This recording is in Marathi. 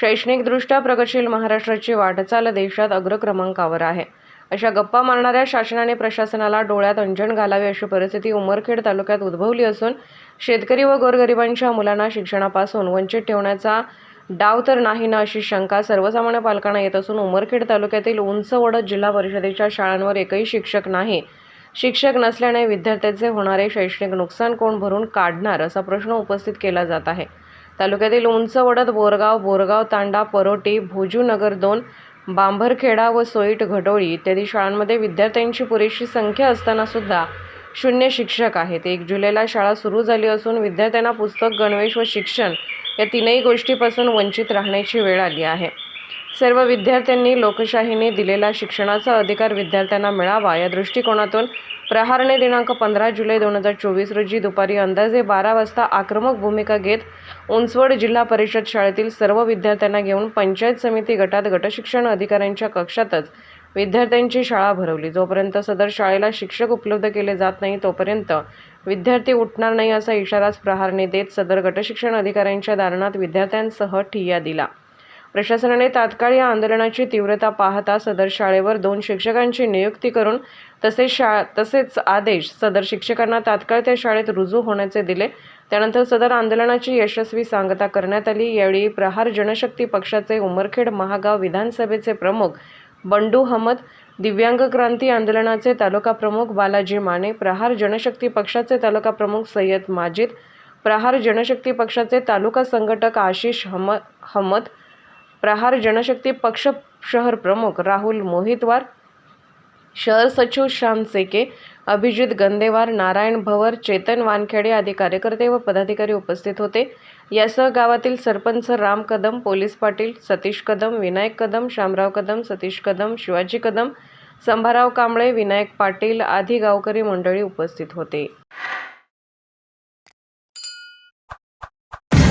शैक्षणिकदृष्ट्या प्रगतशील महाराष्ट्राची वाटचाल देशात अग्रक्रमांकावर आहे. अशा गप्पा मारणाऱ्या शासनाने प्रशासनाला डोळ्यात अंजण घालावे अशी परिस्थिती उमरखेड तालुक्यात उद्भवली असून शेतकरी व गोरगरिबांच्या मुलांना शिक्षणापासून वंचित ठेवण्याचा डाव तर नाही ना अशी शंका सर्वसामान्य पालकांना येत असून उमरखेड तालुक्यातील उंचवड जिल्हा परिषदेच्या शाळांवर एकही शिक्षक नाही. शिक्षक नसल्याने विद्यार्थ्यांचे होणारे शैक्षणिक नुकसान कोण भरून काढणार असा प्रश्न उपस्थित केला जात आहे. तालुक्यातील उंचवडत बोरगाव बोरगाव तांडा परोटी भोजूनगर दोन बांभरखेडा व सोईट घडोळी इत्यादी शाळांमध्ये विद्यार्थ्यांची पुरेशी संख्या असतानासुद्धा शून्य शिक्षक आहेत. एक जुलैला शाळा सुरू झाली असून विद्यार्थ्यांना पुस्तक गणवेश व शिक्षण या तीनही गोष्टीपासून वंचित राहण्याची वेळ आली आहे. सर्व विद्यार्थ्यांनी लोकशाहीने दिलेला शिक्षणाचा अधिकार विद्यार्थ्यांना मिळावा. या दृष्टिकोनातून प्रहारने दिनांक पंधरा जुलै दोन हजार चोवीस रोजी दुपारी अंदाजे बारा वाजता आक्रमक भूमिका घेत उंचवड जिल्हा परिषद शाळेतील सर्व विद्यार्थ्यांना घेऊन पंचायत समिती गटात गटशिक्षण अधिकाऱ्यांच्या कक्षातच विद्यार्थ्यांची शाळा भरवली. जोपर्यंत सदर शाळेला शिक्षक उपलब्ध केले जात नाही तोपर्यंत विद्यार्थी उठणार नाही असा इशाराच प्रहारने देत सदर गटशिक्षण अधिकाऱ्यांच्या दालनात विद्यार्थ्यांसह ठिय्या दिला. प्रशासनाने तात्काळ या आंदोलनाची तीव्रता पाहता सदर शाळेवर दोन शिक्षकांची नियुक्ती करून तसेच शा तसेच आदेश सदर शिक्षकांना तात्काळ त्या शाळेत रुजू होण्याचे दिले. त्यानंतर सदर आंदोलनाची यशस्वी सांगता करण्यात आली. यावेळी प्रहार जनशक्ती पक्षाचे उमरखेड महागाव विधानसभेचे प्रमुख बंडू हमद दिव्यांग क्रांती आंदोलनाचे तालुका प्रमुख बालाजी माने प्रहार जनशक्ती पक्षाचे तालुका प्रमुख सय्यद माजिद प्रहार जनशक्ती पक्षाचे तालुका संघटक आशिष हम हमद प्रहार जनशक्ती पक्ष शहर प्रमुख राहुल मोहितवार शहर सचिव श्याम सेके अभिजित गंदेवार नारायण भवर चेतन वानखेडे आदी कार्यकर्ते व पदाधिकारी उपस्थित होते. यासह गावातील सरपंच राम कदम पोलीस पाटील सतीश कदम विनायक कदम शामराव कदम सतीश कदम शिवाजी कदम संभाराव कांबळे विनायक पाटील आदी गावकरी मंडळी उपस्थित होते.